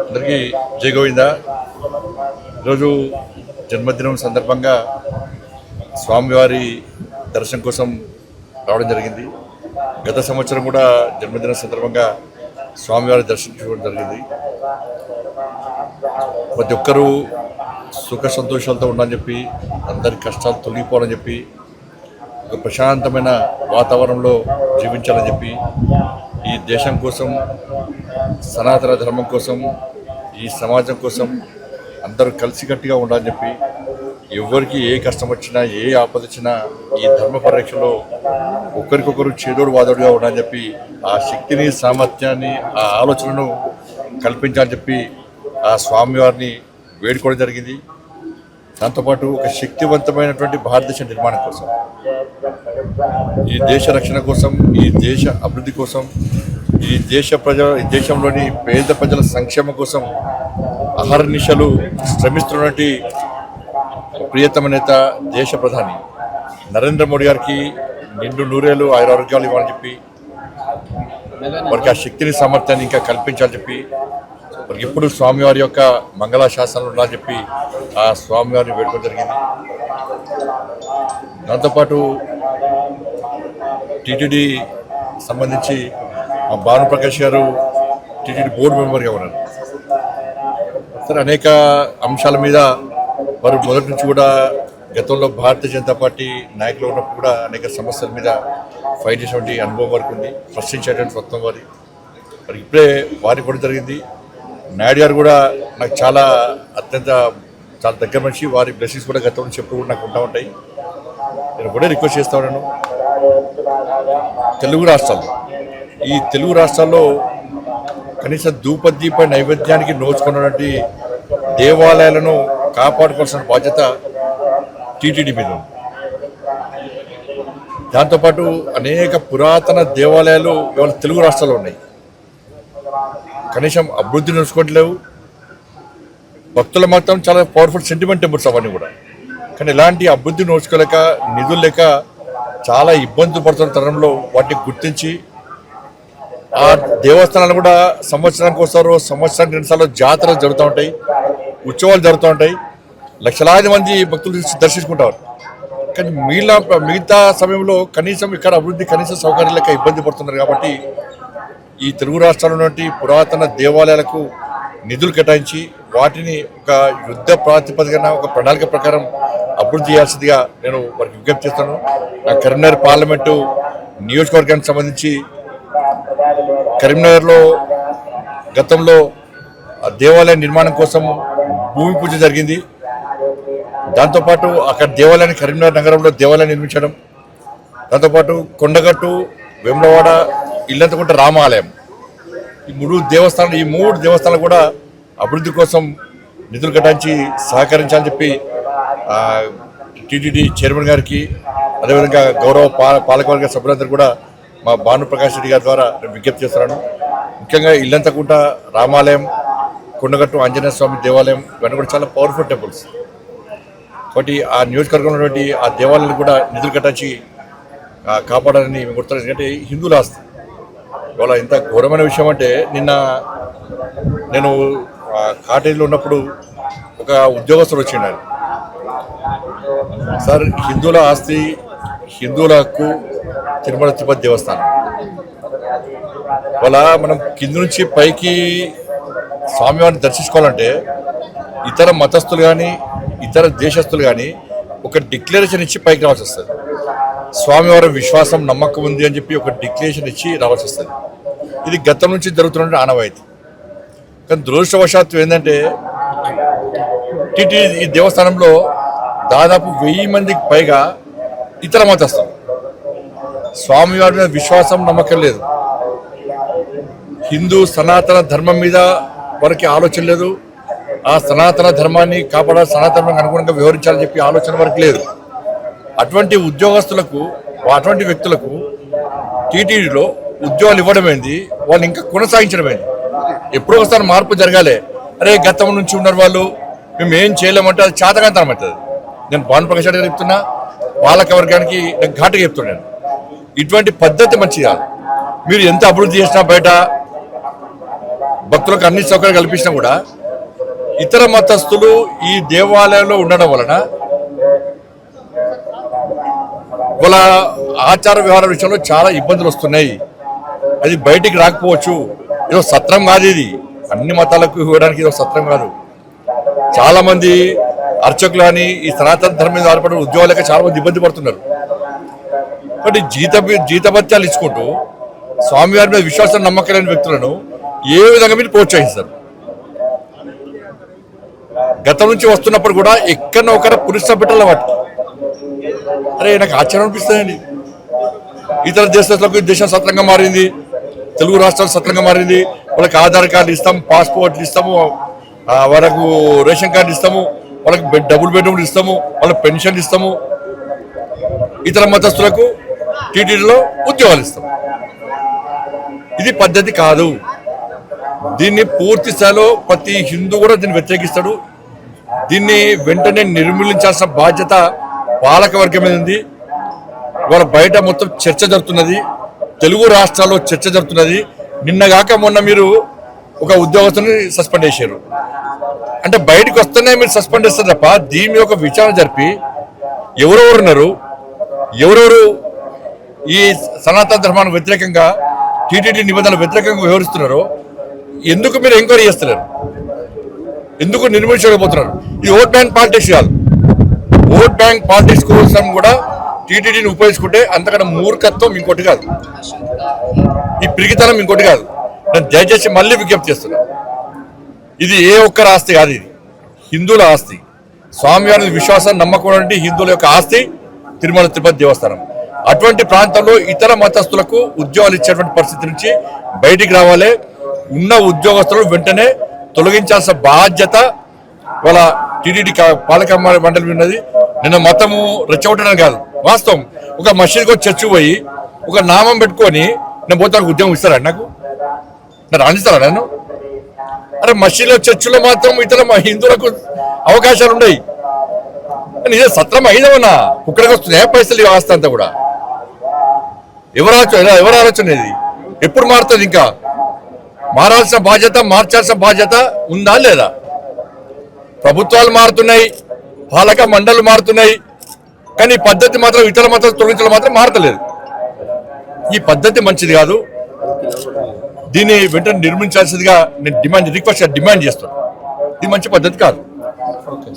అందరికీ జై గోవింద. ఈరోజు జన్మదినం సందర్భంగా స్వామివారి దర్శనం కోసం రావడం జరిగింది. గత సంవత్సరం కూడా జన్మదిన సందర్భంగా స్వామివారి దర్శించుకోవడం జరిగింది. ప్రతి ఒక్కరూ సుఖ సంతోషాలతో ఉండాలని చెప్పి అందరి కష్టాలు తొలగిపోవాలని చెప్పి ఒక ప్రశాంతమైన వాతావరణంలో జీవించాలని చెప్పి ఈ దేశం కోసం సనాతన ధర్మం కోసం ఈ సమాజం కోసం అందరూ కలిసికట్టుగా ఉండాలని చెప్పి ఎవరికి ఏ కష్టం వచ్చినా ఏ ఆపద వచ్చినా ఈ ధర్మ పరిరక్షలో ఒకరికొకరు చేదోడు వాదోడుగా ఉండాలని చెప్పి ఆ శక్తిని సామర్థ్యాన్ని ఆ ఆలోచనను కల్పించాలని చెప్పి ఆ స్వామివారిని వేడుకోవడం జరిగింది. దాంతోపాటు ఒక శక్తివంతమైనటువంటి భారతదేశ నిర్మాణం కోసం ఈ దేశ రక్షణ కోసం ఈ దేశ అభివృద్ధి కోసం ఈ దేశ ప్రజల ఈ దేశంలోని పేద ప్రజల సంక్షేమం కోసం అహర్నిశలు శ్రమిస్తున్నటువంటి ప్రియతమ నేత దేశ ప్రధాని నరేంద్ర మోడీ గారికి నిండు నూరేళ్ళు ఆయురారోగ్యాలు ఇవ్వాలని చెప్పి వారికి ఆ శక్తిని సామర్థ్యాన్ని ఇంకా కల్పించాలని చెప్పి వారికి ఎప్పుడు స్వామివారి యొక్క మంగళ శాసనాలు ఉండాలని చెప్పి ఆ స్వామివారిని వేడుకోవడం జరిగింది. దాంతోపాటు టీటీడీ సంబంధించి మా భానుప్రకాష్ గారు టీటీడీ బోర్డు మెంబర్గా ఉన్నారు. సరే అనేక అంశాల మీద వారు మొదటి నుంచి కూడా గతంలో భారతీయ జనతా పార్టీ నాయకులు ఉన్నప్పుడు కూడా అనేక సమస్యల మీద ఫైట్ చేసేటువంటి అనుభవం వారికి ఉంది. ప్రశ్నించేటువంటి మొత్తం వారి మరి ఇప్పుడే వారికి కూడా జరిగింది. నాయుడు గారు కూడా నాకు చాలా అత్యంత చాలా దగ్గర మనిషి. వారి బ్లెస్సింగ్స్ కూడా గతంలో చెప్పు కూడా నాకు ఉంటా ఉంటాయి. నేను కూడా రిక్వెస్ట్ చేస్తా ఉన్నాను. తెలుగు రాష్ట్రాల్లో ఈ తెలుగు రాష్ట్రాల్లో కనీసం ధూపదీప నైవేద్యానికి నోచుకున్నటువంటి దేవాలయాలను కాపాడుకోవాల్సిన బాధ్యత టీటీడీ మీద ఉంది. దాంతోపాటు అనేక పురాతన దేవాలయాలు ఇవాళ తెలుగు రాష్ట్రాల్లో ఉన్నాయి. కనీసం అభివృద్ధి నడుచుకోవట్లేవు. భక్తులు మాత్రం చాలా పవర్ఫుల్ సెంటిమెంట్ టెంపుల్స్ అవన్నీ కూడా. కానీ ఇలాంటి అభివృద్ధి నోచుకోలేక నిధులు లేక చాలా ఇబ్బందులు పడుతున్న తరంలో వాటిని గుర్తించి ఆ దేవస్థానాలు కూడా సంవత్సరానికి ఒకసారి సంవత్సరానికి రెండుసార్లు జాతరలు జరుగుతూ ఉంటాయి. ఉత్సవాలు జరుగుతూ ఉంటాయి. లక్షలాది మంది భక్తులు దర్శించుకుంటారు. కానీ మిగిలిన మిగతా సమయంలో కనీసం ఇక్కడ అభివృద్ధి కనీస సౌకర్యాలు ఇబ్బంది పడుతున్నారు కాబట్టి ఈ తెలుగు రాష్ట్రాల పురాతన దేవాలయాలకు నిధులు కేటాయించి వాటిని ఒక యుద్ధ ప్రాతిపదికన ఒక ప్రణాళిక ప్రకారం అభివృద్ధి చేయాల్సిందిగా నేను వారికి విజ్ఞప్తి చేస్తాను. నా కరీంనగర్ పార్లమెంటు నియోజకవర్గానికి సంబంధించి కరీంనగర్లో గతంలో ఆ దేవాలయ నిర్మాణం కోసం భూమి పూజ జరిగింది. దాంతోపాటు అక్కడ దేవాలయాన్ని కరీంనగర్ నగరంలో దేవాలయం నిర్మించడం. దాంతోపాటు కొండగట్టు వెమ్లవాడ ఇల్లంతకుంట రామాలయం. ఈ మూడు దేవస్థానాలు ఈ మూడు దేవస్థానాలు కూడా అభివృద్ధి కోసం నిధులు కట్టించి సహకరించాలని చెప్పి టీటీడీ చైర్మన్ గారికి అదేవిధంగా గౌరవ పాలకవర్గ సభ్యులందరూ కూడా మా భానుప్రకాష్ రెడ్డి గారి ద్వారా విజ్ఞప్తి చేస్తున్నాను. ముఖ్యంగా ఇల్లంతకుంట రామాలయం కొండగట్టు ఆంజనేయ స్వామి దేవాలయం ఇవన్నీ కూడా చాలా పవర్ఫుల్ టెంపుల్స్ కాబట్టి ఆ నియోజకవర్గంలో ఉన్నటువంటి ఆ దేవాలయాన్ని కూడా నిధులు కట్టించి కాపాడాలని మేము గుర్తున్నాం ఎందుకంటే హిందువుల ఆస్తి. ఇవాళ ఇంత ఘోరమైన విషయం అంటే నిన్న నేను కాటేజీలో ఉన్నప్పుడు ఒక ఉద్యోగస్తుడు వచ్చిండు ఆయన సార్ హిందువుల ఆస్తి హిందువుల హక్కు తిరుమల తిరుపతి దేవస్థానం. వాళ్ళ మనం కింద నుంచి పైకి స్వామివారిని దర్శించుకోవాలంటే ఇతర మతస్థులు కానీ ఇతర దేశస్తులు కానీ ఒక డిక్లరేషన్ ఇచ్చి పైకి రావాల్సి వస్తుంది. స్వామివారి విశ్వాసం నమ్మకం ఉంది అని చెప్పి ఒక డిక్లరేషన్ ఇచ్చి రావాల్సి వస్తుంది. ఇది గతం నుంచి జరుగుతున్న ఆనవాయితీ. కానీ దురదృష్టవశాత్తు ఏంటంటే టిటి ఈ దేవస్థానంలో దాదాపు వెయ్యి మందికి పైగా ఇతర మతస్థం స్వామివారి మీద విశ్వాసం నమ్మకం లేదు. హిందూ సనాతన ధర్మం మీద వారికి ఆలోచన లేదు. ఆ సనాతన ధర్మాన్ని కాపాడాలి సనాతన అనుగుణంగా వివరించాలని చెప్పి ఆలోచన వరకు లేదు. అటువంటి ఉద్యోగస్తులకు అటువంటి వ్యక్తులకు టీటీడీలో ఉద్యోగాలు ఇవ్వడం ఏంది? వాళ్ళు ఇంకా కొనసాగించడం ఏంది? ఎప్పుడో ఒకసారి మార్పు జరగాలి. అరే గతం నుంచి ఉన్నారు వాళ్ళు. మేము ఏం చేయలేమంటే అది చేతకాంతనం అవుతుంది. నేను భాను ప్రకాష్ రెడ్డి గారు చెప్తున్నా పాలక వర్గానికి ఘాటుగా చెప్తున్నాను. ఇటువంటి పద్ధతి మంచిది? కాదు మీరు ఎంత అభివృద్ధి చేసినా బయట భక్తులకు అన్ని సౌకర్యాలు కల్పించినా కూడా ఇతర మతస్థులు ఈ దేవాలయంలో ఉండడం వలన వాళ్ళ ఆచార వ్యవహార విషయంలో చాలా ఇబ్బందులు వస్తున్నాయి. అది బయటికి రాకపోవచ్చు. ఏదో సత్రం కాదు ఇది. అన్ని మతాలకు ఇవ్వడానికి ఏదో సత్రం కాదు. చాలామంది అర్చకులు అని ఈ సనాతన ధర్మం మీద ఆధారపడిన ఉద్యోగాలకి చాలా మంది ఇబ్బంది పడుతున్నారు. కాబట్టి జీత జీతభత్యాలు ఇచ్చుకుంటూ స్వామివారి మీద విశ్వాసం నమ్మకం లేని వ్యక్తులను ఏ విధంగా మీరు ప్రోత్సహిస్తారు? గతం నుంచి వస్తున్నప్పుడు కూడా ఎక్కడ ఒకరు పురుష బిడ్డల వాటికి అరే నాకు ఆశ్చర్యం అనిపిస్తుందండి. ఇతర దేశాలకు దేశం సత్రంగా మారింది. తెలుగు రాష్ట్రాలు సత్రంగా మారింది. వాళ్ళకి ఆధార్ కార్డు ఇస్తాము పాస్పోర్ట్లు ఇస్తాము వాళ్ళకు రేషన్ కార్డు ఇస్తాము వాళ్ళకి బెడ్ డబుల్ బెడ్రూమ్లు ఇస్తాము వాళ్ళకి పెన్షన్ ఇస్తాము. ఇతర మతస్థులకు టీటీడీలో ఉద్యోగాలు ఇస్తాం ఇది పద్ధతి కాదు. దీన్ని పూర్తి స్థాయిలో ప్రతి హిందూ కూడా దీన్ని వ్యతిరేకిస్తాడు. దీన్ని వెంటనే నిర్మూలించాల్సిన బాధ్యత పాలక వర్గం మీద ఉంది. ఇవాళ బయట మొత్తం చర్చ జరుగుతున్నది. తెలుగు రాష్ట్రాల్లో చర్చ జరుగుతున్నది. నిన్నగాక మొన్న మీరు ఒక ఉద్యోగస్తుని సస్పెండ్ చేశారు. అంటే బయటకు వస్తేనే మీరు సస్పెండ్ చేస్తారు తప్ప దీని మీద ఒక విచారణ జరిపి ఎవరెవరు ఉన్నారు ఎవరెవరు ఈ సనాతన ధర్మానికి వ్యతిరేకంగా టీటీడీ నిబంధనలు వ్యతిరేకంగా వ్యవహరిస్తున్నారో ఎందుకు మీరు ఎంక్వైరీ చేస్తలేరు? ఎందుకు నిర్మించలేకపోతున్నారు ఈ ఓట్ బ్యాంక్ పాలిటిక్స్ కాదు ఓట్ బ్యాంక్ పాలిటిక్స్ కోసం కూడా టీటీడీని ఉపయోగించుకుంటే అంతకన్నా మూర్ఖత్వం ఇంకోటి కాదు. ఈ పిరిగితనం ఇంకోటి కాదు. నేను దయచేసి మళ్ళీ విజ్ఞప్తి చేస్తున్నా. ఇది ఏ ఒక్కరి ఆస్తి కాదు ఇది. హిందువుల ఆస్తి. స్వామివారి విశ్వాసం నమ్మకం అంటే హిందువుల యొక్క ఆస్తి తిరుమల తిరుపతి దేవస్థానం. అటువంటి ప్రాంతంలో ఇతర మతస్థులకు ఉద్యోగాలు ఇచ్చేటువంటి పరిస్థితి నుంచి బయటికి రావాలి. ఉన్న ఉద్యోగస్తులను వెంటనే తొలగించాల్సిన బాధ్యత వాళ్ళ టీడీడీ పాలక మండలి ఉన్నది. నిన్న మతము రెచ్చగొట్టడం కాదు. వాస్తవం. ఒక మసీద్కి వచ్చి చర్చి పోయి ఒక నామం పెట్టుకొని నేను పోతాను ఉద్యోగం ఇస్తారా నాకు? రాణిస్తారా నన్ను? అరే మసీద్లో చర్చిలో మాత్రం ఇతర హిందువులకు అవకాశాలు ఉన్నాయి నిజం సత్రం అయిదవన్నా కుక్కడికి వస్తున్నాయి పైసలు ఈ ఆస్తి అంతా కూడా? ఎవరు ఆలోచన ఎవరు ఆలోచన ఇది? ఎప్పుడు మారుతుంది ఇంకా? మారాల్సిన బాధ్యత మార్చాల్సిన బాధ్యత ఉందా లేదా? ప్రభుత్వాలు మారుతున్నాయి పాలక మండళ్ళు మారుతున్నాయి కానీ ఈ పద్ధతి మాత్రం ఇతర మతాలు తొలగించడం మాత్రం మారతలేదు. ఈ పద్ధతి మంచిది కాదు. దీన్ని వెంటనే నిర్మించాల్సిందిగా నేను డిమాండ్ రిక్వెస్ట్ డిమాండ్ చేస్తాను ఇది మంచి పద్ధతి కాదు. ఓకే